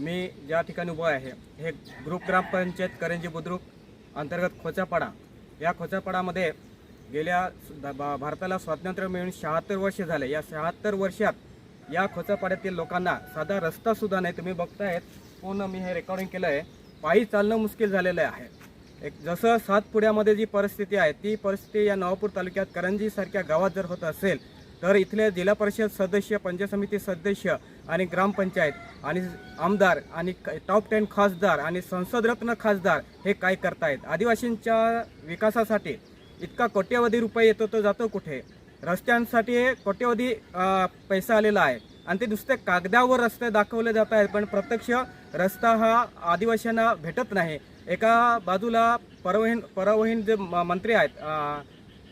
मी ज्या ठिकाणी उभा आहे हे ग्रुप ग्रामपंचायत करंजी बुद्रुक अंतर्गत खोचापाडा. या खोचापाडामध्ये गेल्या भारताला स्वातंत्र्य मिळून शहात्तर वर्ष झाले. या शहात्तर वर्षात या खोचापाड्यातील लोकांना साधा रस्तासुद्धा नाही. तुम्ही बघतायत पूर्ण मी हे रेकॉर्डिंग केलं आहे. पायी चालणं मुश्किल झालेलं आहे. एक जसं सातपुड्यामध्ये जी परिस्थिती आहे ती परिस्थिती या नवापूर तालुक्यात करंजीसारख्या गावात जर होत असेल तर इथले जिल्हा परिषद सदस्य पंचायत समिती सदस्य आणि ग्रामपंचायत आणि आमदार आणि टॉप टेन खासदार आणि संसदरत्न खासदार हे काय करतायत? आदिवासींच्या विकासासाठी इतका कोट्यवधी रुपये येतो तो जातो कुठे? रस्त्यांसाठी कोट्यवधी पैसा आलेला आहे. आणि ते नुसते कागदावर रस्ते दाखवले जात आहेत पण प्रत्यक्ष रस्ता हा आदिवासींना भेटत नाही. एका बाजूला परवहीन परवहीन जे म- मंत्री आहेत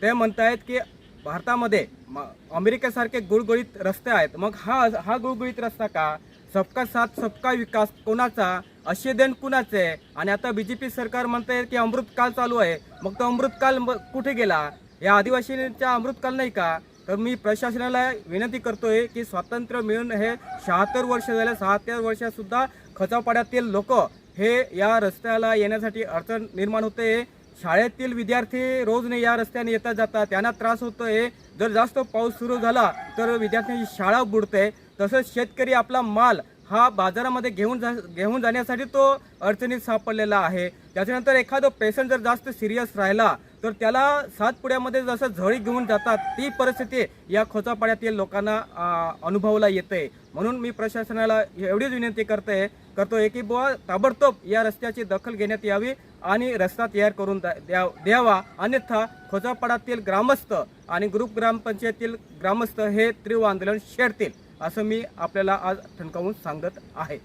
ते म्हणत आहेत की भारतामध्ये म- अमेरिकेसारखे गुळगुळीत रस्ते आहेत. मग हा हा गुळगुळीत रस्ता का? सबका साथ सबका विकास कोणाचा? असे देण कुणाचे? आणि आता बी जे पी सरकार म्हणते की अमृतकाल चालू आहे. मग तो अमृतकाल कुठे गेला? या आदिवासींचा अमृतकाल नाही का? तर मी प्रशासनाला विनंती करतोय की स्वातंत्र्य मिळून हे शहात्तर वर्ष झाले. शहात्तर वर्षात सुद्धा खचापाड्यातील लोक हे या रस्त्याला येण्यासाठी अडचण निर्माण होते. शाळेतील विद्यार्थी रोज या रस्त्याने येतात जातात त्यांना त्रास होतो आहे जर जास्त पाऊस सुरू झाला तर विद्यार्थ्यांची शाळा बुडते. तसंच शेतकरी आपला माल हा बाजारामध्ये घेऊन जा घेऊन जाण्यासाठी तो अडचणीत सापडलेला आहे. त्याच्यानंतर एखादं पेशंट जर जास्त सिरियस राहिला तर त्याला सातपुड्यामध्ये जसं झळी घेऊन जातात ती परिस्थिती या खोचापाड्यातील लोकांना अनुभवला येते. म्हणून मी प्रशासनाला एवढीच विनंती करते करतो आहे की बुवा ताबडतोब या रस्त्याची दखल घेण्यात यावी. आणि रस्ता तयार करून द्या- द्यावा. अन्यथा खोजापाडातील ग्रामस्थ आणि ग्रुप ग्रामपंचायतील ग्रामस्थ हे तीव्र आंदोलन छेडतील असं मी आपल्याला आज ठणकावून सांगत आहे.